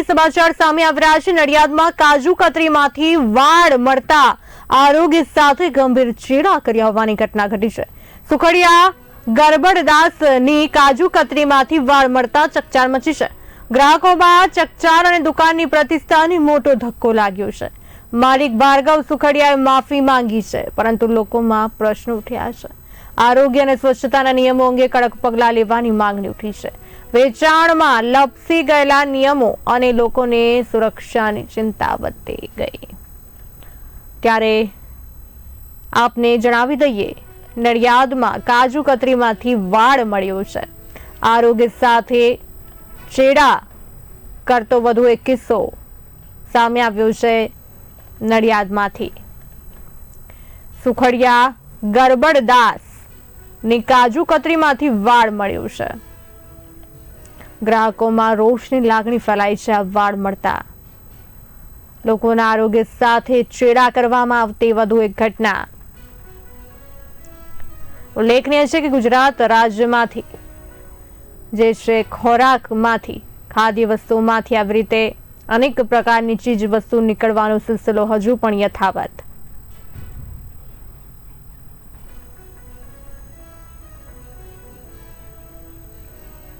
મોટી સમાચાર સામે આવ્યા છે. નડિયાદમાં કાજુ કતરીમાંથી વાળ મળતા આરોગ્ય સાથે ગંભીર ચેડા કર્યા હોવાની ઘટના ઘટી છે. સુખડિયા ગરબડદાસની કાજુ કતરીમાંથી વાળ મળતા ચકચાર મચી છે. ગ્રાહકોમાં ચકચાર અને દુકાનની પ્રતિષ્ઠાને મોટો ધક્કો લાગ્યો છે. માલિક ભાર્ગવ સુખડિયાએ માફી માંગી છે, પરંતુ લોકોમાં પ્રશ્ન ઉઠ્યા છે. આરોગ્ય અને સ્વચ્છતાના નિયમો અંગે કડક પગલાં લેવાની માંગણી ઉઠી છે. વેચાણમાં લપસી ગયેલા નિયમો અને લોકોને સુરક્ષાની ચિંતા વધતી ગઈ. ત્યારે આપને જણાવી દઈએ, નડિયાદમાં કાજુ કતરીમાંથી વાળ મળ્યો છે. આરોગ્ય સાથે ચેડા કરતો વધુ એક કિસ્સો સામે આવ્યો છે નડિયાદમાંથી. સુખડિયા ગરબડદાસની કાજુ કતરીમાંથી વાળ મળ્યો છે. ગ્રાહકોમાં રોષની લાગણી ફેલાઈ છે વાળ મળતા. લોકોના આરોગ્ય સાથે ચેડા કરવામાં આવતી વધુ એક ઘટના. ઉલ્લેખનીય છે કે ગુજરાત રાજ્યમાંથી, જે છે ખોરાકમાંથી, ખાદ્ય વસ્તુમાંથી આવી રીતે અનેક પ્રકારની ચીજ વસ્તુ નીકળવાનો સિલસિલો હજુ પણ યથાવત.